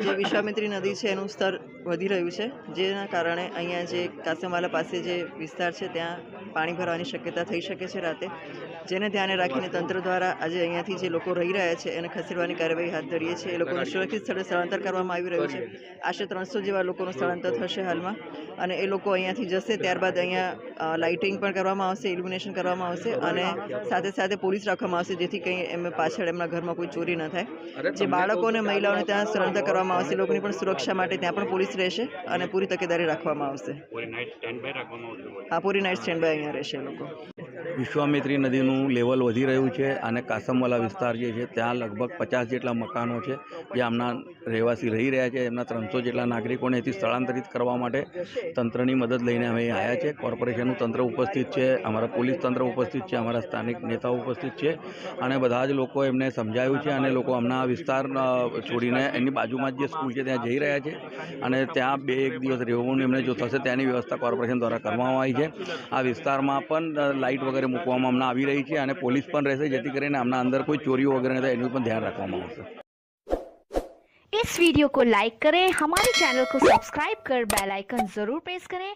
જે વિશ્વામિત્રી નદી છે એનું સ્તર વધી રહ્યું છે જેના કારણે અહીંયા જે કાસમવાલા પાસે જે વિસ્તાર છે ત્યાં પાણી ભરવાની શક્યતા થઈ શકે છે રાતે. જેને ધ્યાને રાખીને તંત્ર દ્વારા આજે અહીંયાથી જે લોકો રહી રહ્યા છે એને ખસેડવાની કાર્યવાહી હાથ ધરીએ છીએ. એ લોકોને સુરક્ષિત સ્થળે સ્થળાંતર કરવામાં આવી રહ્યું છે. આશરે ત્રણસો જેવા લોકોનું સ્થળાંતર થશે હાલમાં. અને એ લોકો અહીંયાથી જશે ત્યારબાદ અહીંયા લાઇટિંગ પણ કરવામાં આવશે ઇલ્યુમિનેશન કરવામાં આવશે અને સાથે સાથે પોલીસ રાખવામાં આવશે જેથી કંઈ એમ પાછળ એમના ઘરમાં કોઈ ચોરી ન થાય. જે બાળકો અને મહિલાઓને ત્યાં સ્થળાંતર કરવામાં આવશે લોકોની પણ સુરક્ષા માટે ત્યાં પણ પોલીસ રહેશે અને પૂરી તકેદારી રાખવામાં આવશે. રાખવામાં આ પૂરી નાઇટ સ્ટેન્ડ બાય અહીંયા રહેશે લોકો. વિશ્વામિત્રી નદીનું લેવલ વધી રહ્યું છે અને કાસમવાલા વિસ્તાર જે છે, ત્યાં લગભગ પચાસ જેટલા મકાનો છે જે આમના રહેવાસી રહી રહ્યા છે. એમના ત્રણસો જેટલા નાગરિકોને એથી સ્થળાંતરિત કરવા માટે તંત્રની મદદ લઈને અમે આવ્યા છે કોર્પોરેશનનું તંત્ર ઉપસ્થિત છે, અમારા પોલીસ તંત્ર ઉપસ્થિત છે, અમારા સ્થાનિક નેતાઓ ઉપસ્થિત છે અને બધા જ લોકો એમને સમજાયું છે અને લોકો હમણાં વિસ્તાર છોડીને એની બાજુમાં જે સ્કૂલ છે ત્યાં જઈ રહ્યા છે અને ત્યાં બે એક દિવસ રહેવાનું એમને જો થશે, ત્યાંની વ્યવસ્થા કોર્પોરેશન દ્વારા કરવામાં આવી છે. આ વિસ્તારમાં પણ લાઇટ વગેરે મૂકવામાં હમણાં આવી રહી છે અને પોલીસ પણ રહેશે જેથી કરીને હમણાં અંદર કોઈ ચોરીઓ વગેરે ન થાય એનું પણ ધ્યાન રાખવામાં આવશે इस वीडियो को लाइक करें हमारे चैनल को सब्सक्राइब कर बेल आइकन जरूर प्रेस करें